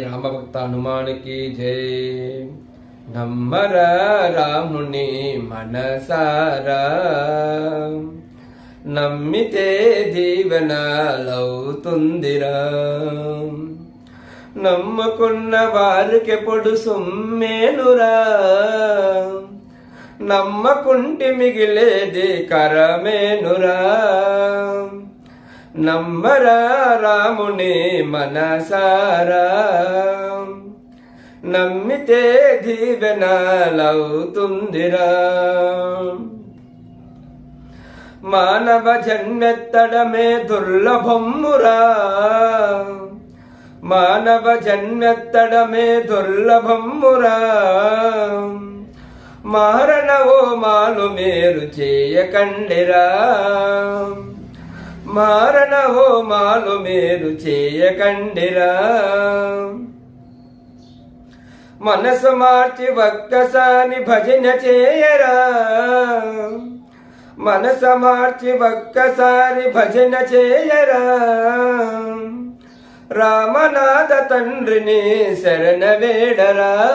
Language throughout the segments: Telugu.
రామభక్త హనుమానికి జయ నమ్మర రాముని మనసారా. నమ్మితే దీవెనలవుతుందిరా నమ్ముకున్న వారికెప్పుడు సొమ్మేనురా నమ్మకుంటి మిగిలేది కరమేనురా. నమ్మరా రాముని మనసారా. నమ్మితే దీవెనాలవుతుందిరా మానవ జన్మెత్తడమే దుర్లభమ్మురా మానవ జన్మెత్తడమే దుర్లభమ్మురా మారణ ఓ మాలు మీరు చేయకండిరా. మారణ హోమాలు మేలు చేయకండిరా. మనసు మార్చి ఒక్కసారి భజన చేయరా. మనసు మార్చి ఒక్కసారి భజన చేయరా. రామనాథ తండ్రిని శరణ వేడరా.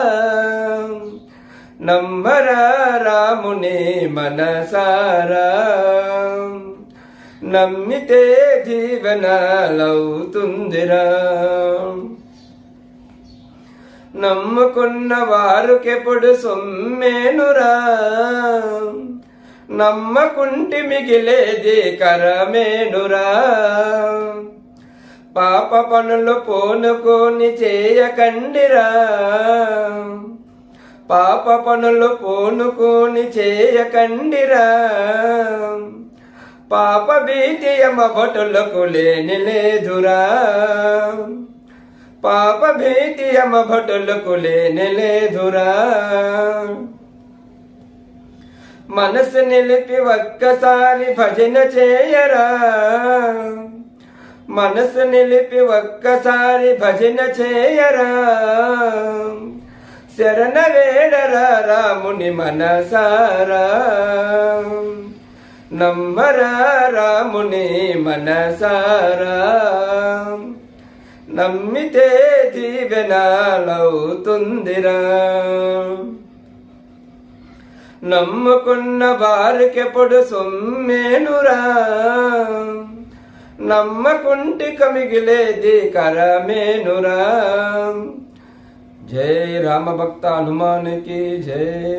నమ్మరా రాముని మనసారా. నమ్మితే జీవనాలవుతుందిరా. నమ్ముకున్న వారుకెప్పుడు సొమ్మేనురా. నమ్మకుంటి మిగిలేది కరమేనురా. పాప పనులు పోనుకొని చేయకండిరా. పాప పనులు పోనుకొని చేయకండిరా. పాప భీతి యమ భటులకు లేని లేదురా. పాప భీతి యమ భటులకు లేని లేదురా. మనసు నిలిపి ఒక్కసారి భజన చేయరా. మనసు నిలిపి ఒక్కసారి భజన చేయరా. శరణ వేడరా రాముని మనసారా. నమ్మరా రాముని మనసారా. నమ్మితే దీవెనాలవుతుందిరా. నమ్ముకున్న వారికెప్పుడు సొమ్మేనురా. నమ్మకుంటి కమిగిలేది కరమేనురా. జై రామభక్త హనుమానికి జై.